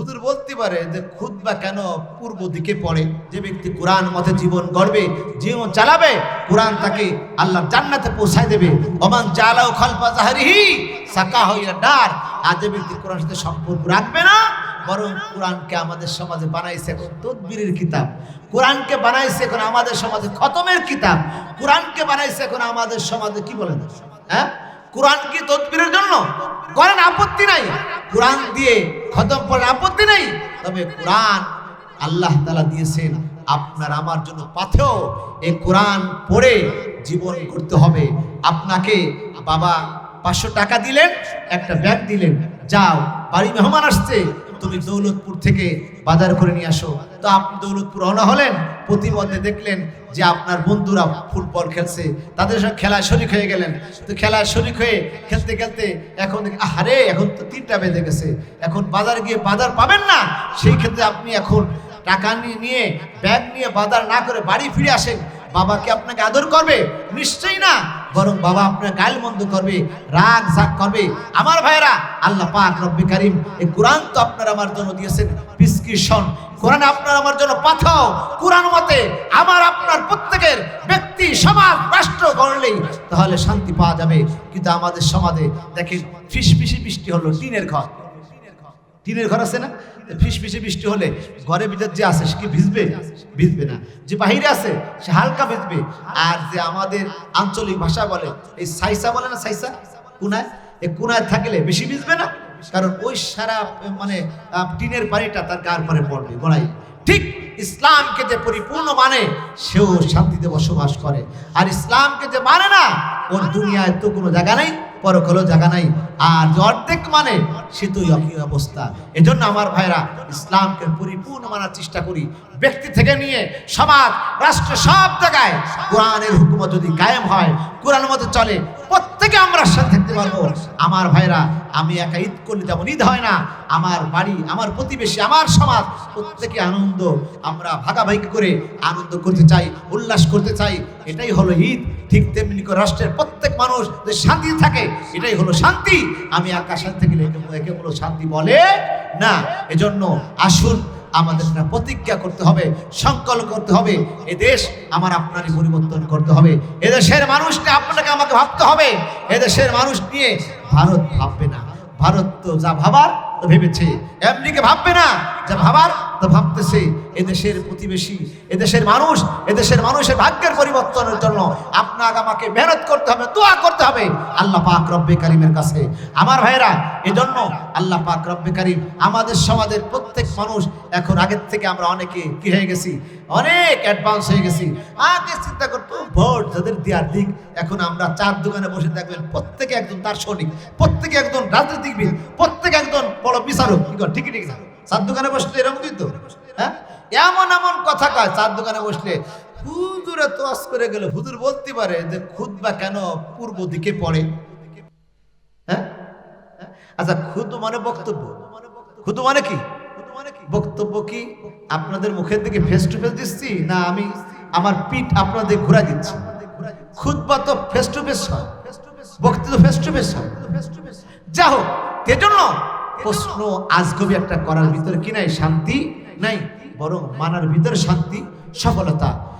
হুজুর বলতে পারে যে খুদবা কেন পূর্ব দিকে পড়ে? যে ব্যক্তি কোরআন মতে জীবন গড়বে, জীবন চালাবে, কোরআন তাকে আল্লাহ জান্নাতে পৌঁছায় দেবে। ওমান জালাও খালফা জাহারিহি, সাকা হইয়া ডার আর যে ব্যক্তি কোরআনের সাথে সম্পর্ক রাখবে না, বরং কোরআনকে আমাদের সমাজে বানাইছে এখন তদবিরের কিতাব। কোরআনকে বানাইছে এখন আমাদের সমাজে খতমের কিতাব। কোরআনকে বানাইছে এখন আমাদের সমাজে কি বলেন? হ্যাঁ? কোরআন কি তদবিরের জন্য? করেন, আপত্তি নাই। কোরআন দিয়ে খতম করেন, আপত্তি নাই। তবে কোরআন আল্লাহ তালা দিয়েছেন, আপনার আমার জন্য পাথেও এই কোরআন পড়ে জীবন করতে হবে। আপনাকে বাবা পাঁচশো টাকা দিলেন, একটা ব্যাগ দিলেন। যাও বাড়ি মেহমান আসছে তুমি দৌলতপুর থেকে বাজার করে নিয়ে আসো। তো আপনি দৌলতপুর রওনা হলেন, প্রতিমধ্যে দেখলেন যে আপনার বন্ধুরা ফুটবল খেলছে, তাদের সঙ্গে খেলায় শরিক হয়ে গেলেন। তো খেলায় শরিক হয়ে খেলতে খেলতে এখন আহারে, এখন তো তিনটা বেজে গেছে। এখন বাজার গিয়ে বাজার পাবেন না। সেই ক্ষেত্রে আপনি এখন টাকা নিয়ে, ব্যাগ নিয়ে বাজার না করে বাড়ি ফিরে আসেন। বাবা কি আপনাকে আদর করবে? নিশ্চয়ই না। বরং বাবা আপনার গাল মন্দ করবে, রাগ জাগ করবে। আমার ভাইরা আল্লাহ পাক রব্বি কারিম, এই কোরআন তো আপনার আমার জন্য দিয়েছেন প্রিসক্রিপশন কোরআন আপনার আমার জন্য পাঠাও। কোরআন মতে আমার আপনার প্রত্যেকের ব্যক্তি, সমাজ, রাষ্ট্র গড়লেই তাহলে শান্তি পাওয়া যাবে। কিন্তু আমাদের সমাজে দেখেন ফিস ফিসি বৃষ্টি হলো টিনের ঘর। টিনের ঘর আছে না? ফিস ফিসে বৃষ্টি হলে ঘরের ভিতর যে আছে সে কি ভিজবে? ভিজবে না। যে বাহিরে আছে, সে হালকা ভিজবে। আর যে আমাদের আঞ্চলিক ভাষা বলে, এই সাইসা বলে না সাইসা? কুনায়? এই কুনায় থাকলে বেশি ভিজবে না? কারণ ওই সারা মানে টিনের পানিটা তার গার পরে পড়বে গড়াই ঠিক ইসলামকে যে পরিপূর্ণ মানে সেও শান্তিতে বসবাস করে। আর ইসলামকে যে মানে না, ওর দুনিয়ায় তো কোনো জায়গা নেই। পরকালও জায়গা নাই। আর অর্ধেক মানে সে তো একই অবস্থা। এজন্য আমার ভাইরা, ইসলামকে পরিপূর্ণ মানার চেষ্টা করি। ব্যক্তি থেকে নিয়ে সমাজ, রাষ্ট্র সব জায়গায় কোরআনের হুকুমত যদি কায়েম হয় কোরআন মতো চলে থাকতে পারব, আমার ভাইরা, আমি একা ঈদ করলে যেমন ঈদ হয় না। আমার বাড়ি, আমার প্রতিবেশী, আমার সমাজ, প্রত্যেকে আনন্দ। আমরা ভাগাভাগি করে আনন্দ করতে চাই, উল্লাস করতে চাই। এটাই হলো ঈদ। ঠিক তেমনি করে রাষ্ট্রের প্রত্যেক মানুষ যে শান্তি থাকে, এটাই হলো শান্তি। আমি একা শান্তি গেলে একে- হলো শান্তি বলে না। এজন্য আসুন আমাদের প্রতিজ্ঞা করতে হবে, সংকল্প করতে হবে। এ দেশ আমার আপনারই পরিবর্তন করতে হবে। এদেশের মানুষকে আপনাকে আমাকে ভাবতে হবে। এদেশের মানুষ নিয়ে ভারত ভাববে না। ভারত তো যা ভাবার ভেবেছে। এমনিকে ভাববে না। যা ভাবার, তো ভাবতেছে এদেশের প্রতিবেশী, এদেশের মানুষ, এদেশের মানুষের ভাগ্যের পরিবর্তনের জন্য আপনাকে আমাকে মেহনত করতে হবে, দোয়া করতে হবে। আল্লাহ পাক রব্বে কারিমের কাছে। আমার ভাইরা এজন্য আল্লাহ পাক রব্বে কারিম, আমাদের সমাজের প্রত্যেক মানুষ এখন আগের থেকে আমরা অনেকে কি হয়ে গেছি? অনেক অ্যাডভান্স হয়ে গেছি। আগে চিন্তা করতো, ভোট যাদের দেওয়ার দিক, এখন আমরা চার দোকানে বসে দেখবেন প্রত্যেকে একজন দার্শনিক, প্রত্যেকে একজন রাজনীতিবিদ প্রত্যেকে একজন বড় বিচারক। কি কর, ঠিকই ঠিক চার দোকানে বসলে এরকম কিন্তু হ্যাঁ? এমন এমন কথা কয় চার দোকানে বসলে, হুজুরে তোয়াজ করে গেল। হুজুর বলতে পারে যে খুদবা কেন পূর্ব দিকে পড়ে? হ্যাঁ? আচ্ছা খুদ মানে বক্তব্য। খুদ মানে কি? বক্তব্য কি আপনাদের মুখের দিকে ফেস টু ফেস দিচ্ছি, না আমি আমার পিঠ আপনাদের ঘোরা দিচ্ছি? খুদবা তো ফেস টু ফেস হয়। বক্তব্য ফেস টু ফেস হয়। যা হোক, এজন্য প্রশ্ন আজগবি একটা করার ভিতরে কি নাই? শান্তি নাই বরং মানার ভিতরে শান্তি সফলতা।